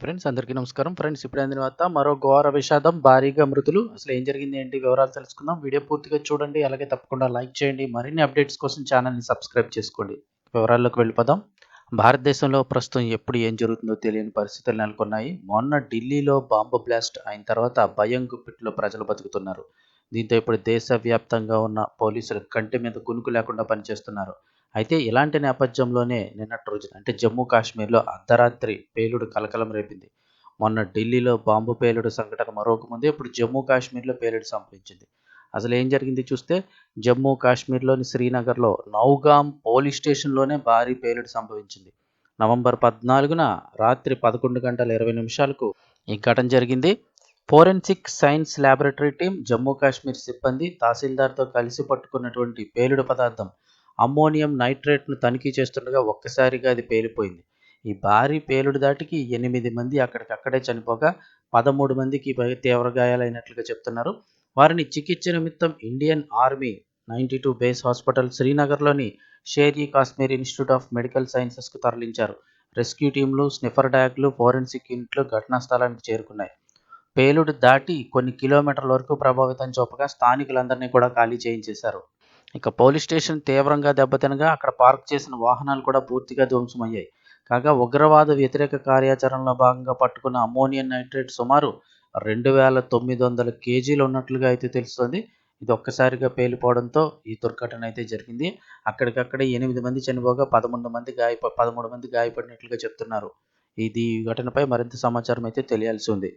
Friends అందరికీ నమస్కారం. Friends ఇప్పుడు అందిన తర్వాత మరో ఘోర విషాదం భారీగా మృతులు. అసలు ఏం జరిగింది ఏంటి వివరాలు తెలుసుకుందాం. వీడియో పూర్తిగా చూడండి అలాగే తప్పకుండా లైక్ చేయండి. మరిన్ని అప్డేట్స్ కోసం ఛానల్ని సబ్స్క్రైబ్ చేసుకోండి. వివరాల్లోకి వెళ్ళిపోదాం. భారతదేశంలో ప్రస్తుతం ఎప్పుడు ఏం జరుగుతుందో తెలియని పరిస్థితులు నెలకొన్నాయి. మొన్న ఢిల్లీలో బాంబు బ్లాస్ట్ అయిన తర్వాత భయం గుప్పిట్లో ప్రజలు బతుకుతున్నారు. దీంతో ఇప్పుడు దేశవ్యాప్తంగా ఉన్న పోలీసులు కంటి మీద కునుకు లేకుండా పనిచేస్తున్నారు. అయితే ఇలాంటి నేపథ్యంలోనే నిన్నటి రోజున అంటే జమ్మూ కాశ్మీర్లో అర్ధరాత్రి పేలుడు కలకలం రేపింది. మొన్న ఢిల్లీలో బాంబు పేలుడు సంఘటన మరొక ముందే ఇప్పుడు జమ్మూ కాశ్మీర్లో పేలుడు సంభవించింది. అసలు ఏం జరిగింది చూస్తే జమ్మూ కాశ్మీర్లోని శ్రీనగర్లో నౌగాం పోలీస్ స్టేషన్లోనే భారీ పేలుడు సంభవించింది. నవంబర్ పద్నాలుగున రాత్రి పదకొండు గంటల ఇరవై నిమిషాలకు ఈ ఘటన జరిగింది. Forensic science laboratory team Jammu Kashmir సిబ్బంది తహసీల్దార్తో కలిసి పట్టుకున్నటువంటి పేలుడు పదార్థం అమ్మోనియం నైట్రేట్ను తనిఖీ చేస్తుండగా ఒక్కసారిగా అది పేలిపోయింది. ఈ భారీ పేలుడు దాటికి ఎనిమిది మంది అక్కడికక్కడే చనిపోగా పదమూడు మందికి తీవ్ర గాయాలైనట్లుగా చెప్తున్నారు. వారిని చికిత్స నిమిత్తం Indian army ninety two base hospital శ్రీనగర్లోని Sher ఈ కాశ్మీర్ ఇన్స్టిట్యూట్ ఆఫ్ మెడికల్ సైన్సెస్కు తరలించారు. రెస్క్యూ టీంలు స్నిఫర్ డాగ్లు ఫోరెన్సిక్ యూనిట్లు ఘటనా స్థలానికి చేరుకున్నాయి. పేలుడు దాటి కొన్ని కిలోమీటర్ల వరకు ప్రభావితం చూపగా స్థానికులందరినీ కూడా ఖాళీ చేయించేశారు. ఇక పోలీస్ స్టేషన్ తీవ్రంగా దెబ్బతినగా అక్కడ పార్క్ చేసిన వాహనాలు కూడా పూర్తిగా ధ్వంసమయ్యాయి. కాగా ఉగ్రవాద వ్యతిరేక కార్యాచరణలో భాగంగా పట్టుకున్న అమ్మోనియం నైట్రేట్ సుమారు రెండు వేల తొమ్మిది వందల కేజీలు ఉన్నట్లుగా అయితే తెలుస్తుంది. ఇది ఒక్కసారిగా పేలిపోవడంతో ఈ దుర్ఘటన అయితే జరిగింది. అక్కడికక్కడే ఎనిమిది మంది చనిపోగా పదమూడు మంది గాయప పదమూడు మంది గాయపడినట్లుగా చెప్తున్నారు. ఇది ఈ ఘటనపై మరింత సమాచారం అయితే తెలియాల్సి ఉంది.